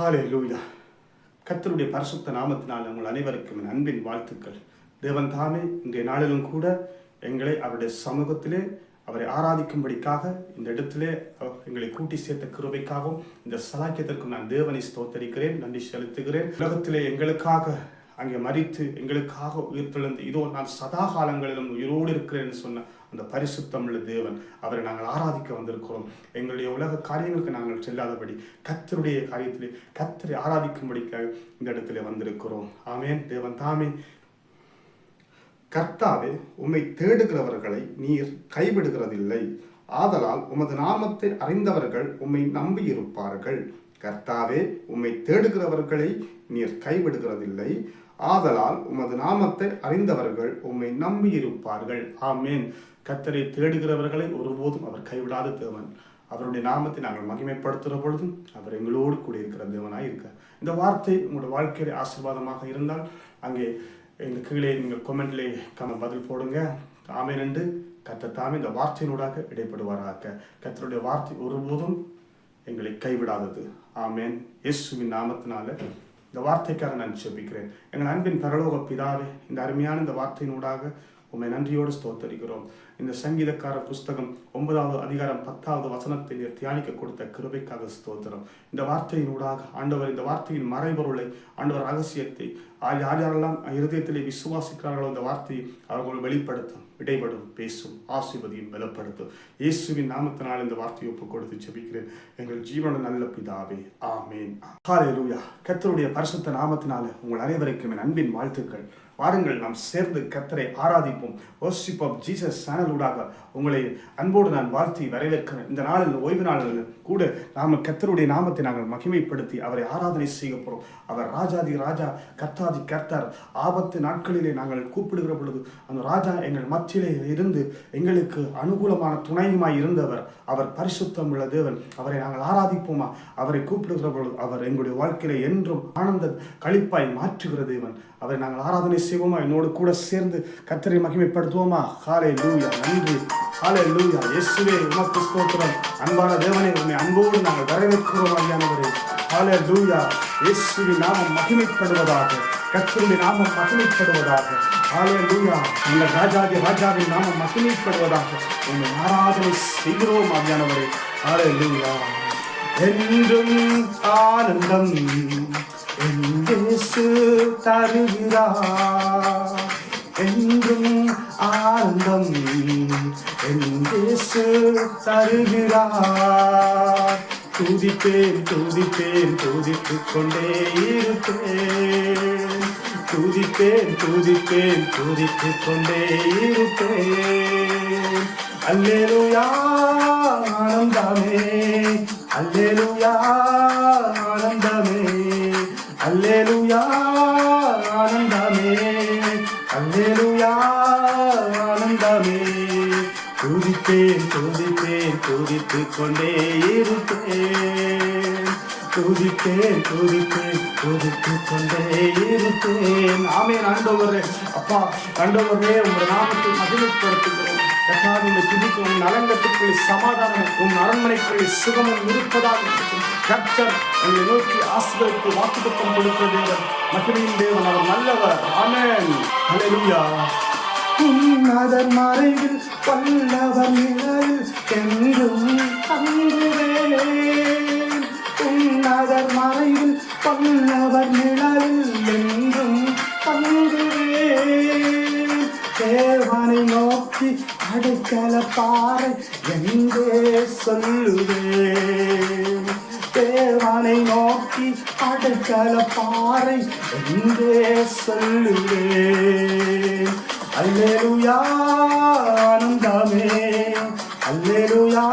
ஹாலே லூயா கத்தருடைய பரிசுத்த நாமத்தினால் உங்கள் அனைவருக்கும் என் அன்பின் வாழ்த்துக்கள். தேவன் தாமே இன்றைய நாளிலும் கூட எங்களை அவருடைய சமூகத்திலே அவரை ஆராதிக்கும்படிக்காக இந்த இடத்திலே எங்களை கூட்டி சேர்த்த கிருபைக்காகவும் இந்த சலாக்கியத்திற்கும் நான் தேவனை ஸ்தோத்தரிக்கிறேன் நன்றி செலுத்துகிறேன். உலகத்திலே எங்களுக்காக அங்கே மறித்து எங்களுக்காக உயிர்த்தெழுந்து இதோ நான் சதா காலங்களிலும் உயிரோடு இருக்கிறேன் சொன்ன அந்த பரிசுத்தம் தேவன் அவரை நாங்கள் ஆராதிக்க வந்திருக்கிறோம். எங்களுடைய உலக காரியங்களுக்கு நாங்கள் செல்லாதபடி கத்தருடைய காரியத்திலே கத்தரை ஆராதிக்கும்படிக்காக இந்த இடத்துல வந்திருக்கிறோம். ஆமேன். தேவன் தாமே. கர்த்தாவே உம்மை தேடுகிறவர்களை நீர் கைவிடுகிறதில்லை. ஆதலால் உமது நாமத்தை அறிந்தவர்கள் உம்மை நம்பியிருப்பார்கள் கர்த்தாவே உம்மை தேடுகிறவர்களை நீர் கைவிடுகிறதில்லை. ஆதலால் உமது நாமத்தை அறிந்தவர்கள் உம்மை நம்பியிருப்பார்கள். ஆமேன். கத்தரை தேடுகிறவர்களை ஒருபோதும் அவர் கைவிடாத தேவன். அவருடைய நாமத்தை நாங்கள் மகிமைப்படுத்துகிற பொழுதும் அவர் எங்களோடு கூட இருக்கிற தேவனாக இருக்க. இந்த வார்த்தை உங்களுடைய வாழ்க்கையில ஆசீர்வாதமாக இருந்தால் அங்கே இந்த கீழே நீங்கள் கொமெண்ட்லே கம பதில் போடுங்க. ஆமேன் என்று கத்தத்தாமே இந்த வார்த்தையினூடாக இடைப்படுவாராக. கத்தருடைய வார்த்தை ஒருபோதும் எங்களை கைவிடாதது. ஆமேன். இயேசுவின் நாமத்தினால இந்த வார்த்தைக்காக நான் செபிக்கிறேன். எங்கள் அன்பின் பரலோக பிதாவே இந்த அருமையான இந்த வார்த்தையினூடாக உண்மை நன்றியோடு ஸ்தோத்தரிக்கிறோம். இந்த சங்கீதக்கார புஸ்தகம் ஒன்பதாவது அதிகாரம் பத்தாவது வசனத்தை நீர் தியானிக்க கொடுத்த கிருபைக்காக ஸ்தோத்திரம். இந்த வார்த்தையினூடாக ஆண்டவர் இந்த வார்த்தையின் மறைபொருளை ஆண்டவர் ரகசியத்தை யார் யாரெல்லாம் இருதயத்திலே விசுவாசிக்கிறார்களோ இந்த வார்த்தையை அவர்கள் வெளிப்படுத்தும் இடைபடும் பேசும் ஆசிர்வதியும் பலப்படுத்தும். இயேசுவின் நாமத்தினால் இந்த வார்த்தையை ஒப்புக் கொடுத்து செபிக்கிறேன் எங்கள் ஜீவன நல்ல பிதாவே ஆமேன். ஹalleluya. கர்த்தருடைய பரிசுத்த நாமத்தினால உங்கள் அனைவருக்கும் என் அன்பின் வாழ்த்துக்கள். வாருங்கள் நாம் சேர்ந்து கத்தரை ஆராதிப்போம். worship ஆஃப் ஜீசஸ் சேனலூடாக உங்களை அன்போடு நான் வாழ்த்தி வரவேற்கிறேன். இந்த நாளில் ஓய்வு நாளில் கூட நாம் கத்தருடைய நாமத்தை நாங்கள் மகிமைப்படுத்தி அவரை ஆராதனை செய்ய போகிறோம் அவர் ராஜாதி ராஜா கர்த்தாதி கர்த்தார். ஆபத்து நாட்களிலே நாங்கள் கூப்பிடுகிற பொழுது அந்த ராஜா எங்கள் மத்தியிலே இருந்து எங்களுக்கு அனுகூலமான துணையுமாய் இருந்தவர். அவர் பரிசுத்தம் உள்ள தேவன். அவரை நாங்கள் ஆராதிப்போமா? அவரை கூப்பிடுகிற பொழுது அவர் எங்களுடைய வாழ்க்கையில என்றும் ஆனந்த கழிப்பாய் மாற்றுகிற தேவன். அவரை நாங்கள் ஆராதனை செய்வோமா என்னோடு கூட சேர்ந்து கத்தரை மகிமைப்படுத்துவோமா? ஹாலே லூயா நன்றி. ஹாலே லூயா இயேசுவே உமக்கு ஸ்தோத்திரம். அன்பான தேவனை உண்மை அன்போடு நாங்கள் வரவேற்கிறோம் ஐயானவரே ஹாலே லூயா இயேசுவின் நாமம் மகிமைப்படுவதாக கத்தருடைய நாமம் மகிமைப்படுவதாக. ஹாலே லூயா எங்கள் ராஜாதி ராஜாவின் நாமம் மகிமைப்படுவதாக உண்மை ஆராதனை செய்கிறோம் ஐயானவரே ஹாலே லூயா என்றும் ஆனந்தம் எங்கேசு தருகிறார். என்றும் ஆனந்தம் எங்கேசு தருகிறார். துதிப்பேன் துதிப்பேன் துதித்துக் கொண்டே இருப்பேன். துதிப்பேன் துதிப்பேன் துதித்துக் கொண்டே இருப்பேன். அல்லேலூயா ஆனந்தமே. அல்லேலூயா ஆனந்தமே. அல்லேலூயா ஆனந்தமே. அல்லேலூயா ஆனந்தமே. துதித்தேன் துதித்தேன் துதித்து கொண்டே இருப்பேன். துதித்தேன் துதித்தேன் துதித்து கொண்டே இருப்பேன். ஆமேன் ஆண்டவரே. அப்பா ஆண்டவரே உங்கள் நாமத்தை மகிழ்ப்படுத்துகிறோம் கர்த்தாவே, உம்மை துதிக்கும் உன் நலங்கத்துக்குள் சமாதானம் உன் அரண்மனைக்குள் சுகமும் இருப்பதாக கர்த்தர் எங்களை நோக்கி ஆசிரியருக்கு வாக்குத்தம் கொடுத்த தேவன் மகிமையின் தேவன் அவர் நல்லவர். ஆமென். அலையா உன்னதர் மறைவில் பல்லவர் நிழல் என்றும் தங்குவேன். உன்னதர் மறைவில் பல்லவர் நிழல் என்றும் தங்குவேன். தேவனை நோக்கி அடைக்கல பாறை எங்கே சொல்லுவேன். தேவனை நோக்கி அடைக்கல பாறை எங்கே சொல்லுவேன். அல்லேலுயா ஆனந்தமே. அல்லேலுயா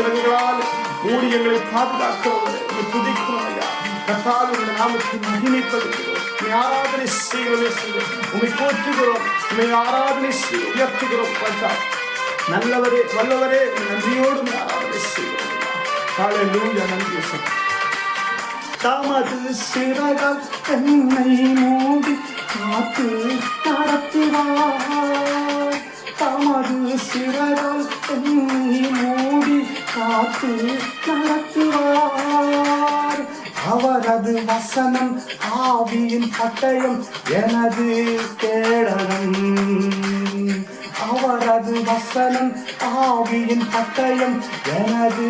உம்முடைய சிறகுகளால் மூடி எங்களை பாதுகாக்கிறோம் துதிக்கிறோம் ஐயா. கர்த்தாவே நாமத்தை மகிமைப்படுத்துகிறோம் ஆராதனை செய்கிறோம் இயேசுவே. உம்மை போற்றுகிறோம். உண்மை ஆராதனை செய்ய உயர்த்துகிறோம் ராஜா நல்லவரே வல்லவரே நன்றியோடு ஆராதனை செய்கிறோம் ஹalleluya நன்றி சார் தமது சிறகால் என்னை மூடி காத்து காத்து நடத்துவார். அவரது வசனம் ஆவியின் பட்டயம் எனது கேடகம் அவரது வசனம் ஆவியின் பட்டயம் எனது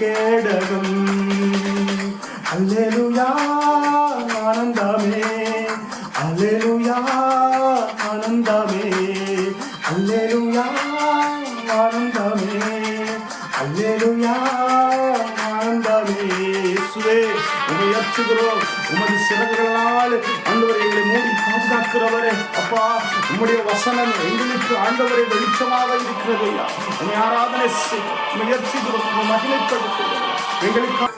கேடகம் அல்லேலுயா ஆனந்தமே. அல்லேலுயா ஆனந்தமே. அல்லேலுயா ஆனந்த அல்லேலுயா ஆனந்தமே உமை ஏற்றுகிறோம் உமது சிறகுகளால் ஆண்டவர் எங்களை மூடி பாதுகாக்கிறவரே. அப்பா உம்முடைய வசனம் எங்களுக்கு ஆண்டவரை வெளிச்சமாக இருக்கிறது ஐயா. ஆராதனை செய் உம்மை மகிமைப்படுத்துகிறோம் எங்களுக்கு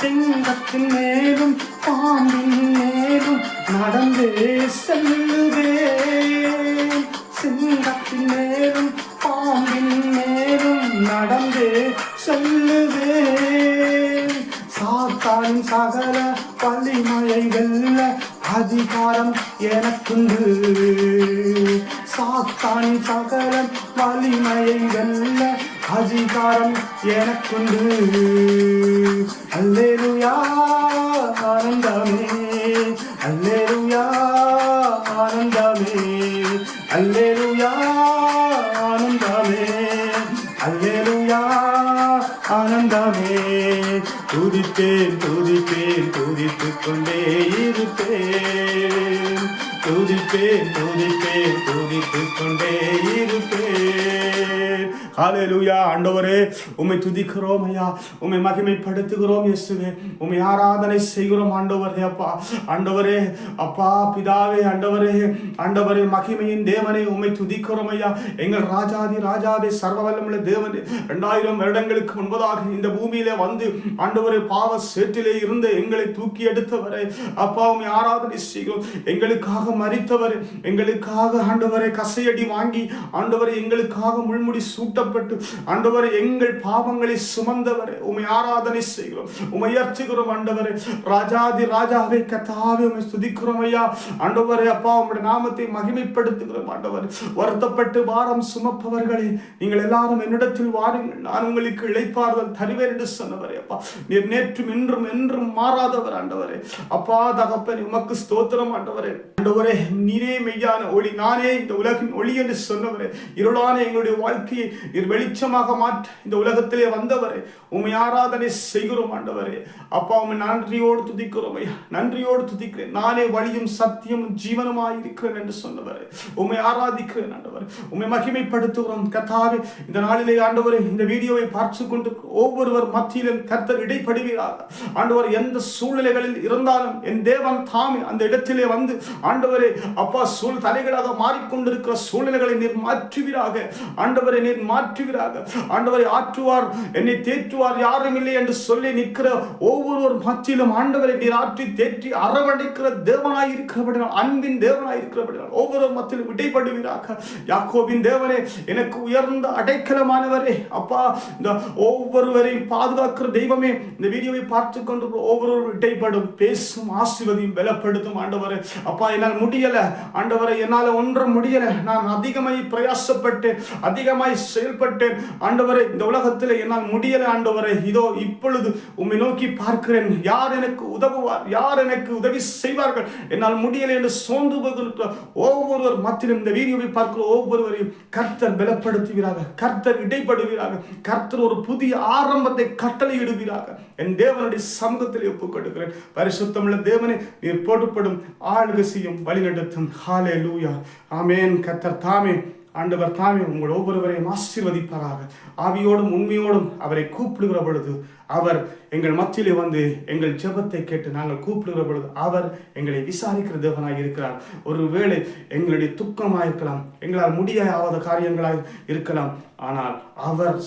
சிங்கத்தின் மேலும் பாம்பின் மேலும் நடந்தே செல்லுவே. அதிகாரம் எனக்குண்டு. அல்லேலுயா ஆனந்தமே. அல்லேலுயா ஆனந்தமே. அல்லேலுயா ஆனந்தமே. அல்லேலுயா ஆனந்தமே. துதிப்பேன் துதிப்பேன் துதித்துக் கொண்டே இருப்பேன். துதிப்பேன் துதிப்பேன் துதித்துக் கொண்டே இருப்பேன். ஹalleluya ஆண்டவரே உம்மை துதிக்கிறோம் ஐயா. உம்மை மகிமைப்படுத்துகிறோம் இயேசுவே. உம்மை ஆராதனை செய்கிறோம் ஆண்டவரே அப்பா. ஆண்டவரே அப்பா பிதாவே ஆண்டவரே ஆண்டவரே மகிமையின் தேவனே உம்மை துதிக்கிறோம் ஐயா. எங்கள் ராஜாதி ராஜாவே சர்வவல்லமுள்ள தேவனே ரெண்டாயிரம் வருடங்களுக்கு முன்பதாக இந்த பூமியிலே வந்து ஆண்டவரே பாவ சேற்றிலே இருந்த எங்களை தூக்கி எடுத்தவரை. அப்பா உம்மை ஆராதனை செய்கிறோம். எங்களுக்காக மறித்தவர் எங்களுக்காக ஆண்டவரை கசையடி வாங்கி ஆண்டவரை எங்களுக்காக முள்முடி சூட்டப்பட்டு ஆண்டவரை எங்கள் பாவங்களை சுமந்தவரே உமை ஆராதனை செய்கிறோம் உமை உயர்த்துகிறோம் ஆண்டவரை. ராஜாதி ராஜாவை கத்தாவே உமை துதிக்கிறோம் ஐயா. ஆண்டவரே அப்பா உங்களுடைய நாமத்தை மகிமைப்படுத்துகிறோம் ஆண்டவர். வருத்தப்பட்டு பாரம் சுமப்பவர்களே நீங்கள் எல்லாரும் என்னிடத்தில் வாருங்கள். நான் உங்களுக்கு இழைப்பார்கள் தருவேன் என்று சொன்னவரே அப்பா. நீர் நேற்றும் இன்றும் என்றும் மாறாதவர் ஆண்டவரே. அப்பா தகப்பன் உமக்கு ஸ்தோத்திரம் ஆண்டவரே. ஆண்டவரே நீரே மெய்யான ஒளி நானே இந்த உலகின் ஒளி என்று சொன்னவரே. இருளான எங்களுடைய வாழ்க்கையை நீர் வெளிச்சமாக மாற்ற இந்த உலகத்திலே வந்தவரே உண்மை ஆராதனை செய்கிறோம் ஆண்டவரே. அப்பா உண்மை நன்றியோடு துதிக்கிறோம் ஐயா. நன்றியோடு துதிக்கிறேன். நானே வழியும் சத்தியமும் ஜீவனுமாய் இருக்கிறேன் என்று சொன்னவரே. உண்மை ஆராதிக்கிறேன் ஆண்டவர். உண்மை மகிமைப்படுத்துகிறோம். கத்தாவே இந்த நாளிலே ஆண்டவரே இந்த வீடியோவை பார்த்து கொண்டு ஒவ்வொருவர் மத்தியிலும் கர்த்தர் இடைப்படுவீராக. ஆண்டவர் எந்த சூழ்நிலைகளில் இருந்தாலும் என் தேவன் தாமே அந்த இடத்திலே வந்து ஆண்டவரே அப்பா சூழ் தலைகளாக மாறிக்கொண்டிருக்கிற சூழ்நிலைகளை நீர் மாற்றுவீராக. ஆண்டவரை நீர் மாற்றுவீராக ஆண்டவரை ஆற்றுவார். என்னை தேற்றுவார். யாரும் இல்லை என்று சொல்லி நிற்கிற ஒவ்வொருவர் மத்தியிலும் ஆண்டவரை நீர் ஆற்றி தேற்றி அரவணைக்கிற தேவனாய் இருக்கிறபடினால் அன்பின் தேவனாய் இருக்கிறபடினால் ஒவ்வொரு மத்தியிலும் விடைபடுவீராக. யாக்கோவின் தேவனே எனக்கு உயர்ந்த அடைக்கலமானவரே. அப்பா இந்த ஒவ்வொருவரையும் பாதுகாக்கிற தெய்வமே இந்த வீடியோவை பார்த்து கொண்டு ஒவ்வொருவரும் இடைப்படும் பேசும் ஆசிர்வதியும் பலப்படுத்தும் ஆண்டவரே. அப்பா என்னால் முடியல. ஆண்டவரை என்னால் ஒன்றும் முடியல. நான் அதிகமாய் பிரயாசப்பட்டு அதிகமாய் செயல்பட்டேன் ஆண்டவரை இந்த உலகத்தில் என்னால் முடியல ஆண்டவரை. இதோ இப்பொழுது உம்மை நோக்கி பார்க்கிறேன். யார் எனக்கு உதவுவார்? யார் எனக்கு உதவி செய்வார்கள்? என்னால் முடியலை என்று சோர்ந்து போகின்ற ஒவ்வொருவர் மத்தியிலும் இந்த வீடியோவை பார்க்கிற ஒவ்வொருவரையும் கர்த்தர் பலப்படுத்துவீராக கர்த்தர் இடைப்படுகிறார்கள் கர்த்தர் ஒரு புதிய ஆரம்பத்தை கட்டளையிடுகிறார்கள் என் தேவனுடைய சமூகத்தில் ஒப்புக்கொடுக்கிறேன். பரிசுத்தமுள்ள தேவனை நீர் போட்டுப்படும் ஆளுகசியும் வழிநடத்தும். ஹாலே லூயா ஆமேன். கர்த்தர் தாமே. ஆண்டவர் தாமே உங்கள் ஒவ்வொருவரையும் ஆசீர்வதிப்பாராக. ஆவியோடும் உண்மையோடும் அவரை கூப்பிடுகிற பொழுது அவர் எங்கள் மத்தியிலே வந்து எங்கள் ஜெபத்தை கேட்டு நாங்கள் கூப்பிடுகிற பொழுது அவர் எங்களை விசாரிக்கிற தேவனாக இருக்கிறார். ஒருவேளை எங்களுடைய துக்கமாக இருக்கலாம் எங்களால் முடியாத காரியங்களாக இருக்கலாம் ஆனால் அவர்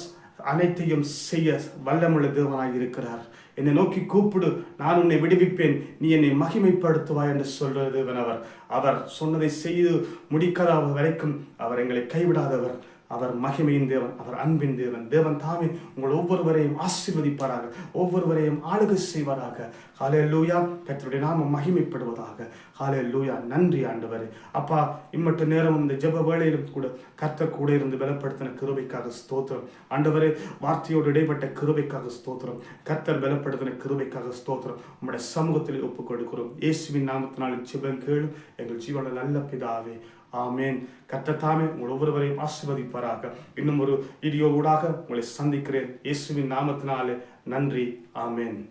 அனைத்தையும் செய்ய வல்லமுள்ள தேவனாக இருக்கிறார். என்னை நோக்கி கூப்பிடு நான் உன்னை விடுவிப்பேன். நீ என்னை மகிமைப்படுத்துவாய் என்று சொல்றது அவர். அவர் சொன்னதை செய்து முடிக்காத வரைக்கும் அவர் எங்களை கைவிடாதவர். அவர் மகிமையின் தேவன் அவர் அன்பின் தேவன். தேவன் தாமே உங்கள் ஒவ்வொருவரையும் ஆசீர்வதிப்பாராக ஒவ்வொருவரையும் ஆளுகை செய்வாராக. ஹாலே லூயா கத்தருடைய நாமம் மகிமைப்படுவதாக. ஹாலே லூயா நன்றி ஆண்டவர். அப்பா இம்மட்டு நேரம் இந்த ஜெப வேளையிலும் கூட கர்த்தர் கூட இருந்து பலப்படுத்தின கிருபைக்காக ஸ்தோத்திரம். ஆண்டவரே வார்த்தையோடு இடைப்பட்ட கிருபைக்காக ஸ்தோத்திரம். கர்த்தர் பலப்படுத்தின கிருபைக்காக ஸ்தோத்திரம். உங்களுடைய சமூகத்தில் ஒப்புக் கொடுக்கிறோம் இயேசுவின் நாமத்தினால் ஜெபம் கேளும். எங்கள் ஜீவன நல்ல பிதாவே ஆமேன். கத்தத்தாமே உங்கள் ஒவ்வொருவரையும் ஆசிர்வதிப்பாராக. இன்னும் ஒரு வீடியோ ஊடாக உங்களை சந்திக்கிறேன். இயேசுவின் நாமத்தினாலே நன்றி. ஆமேன்.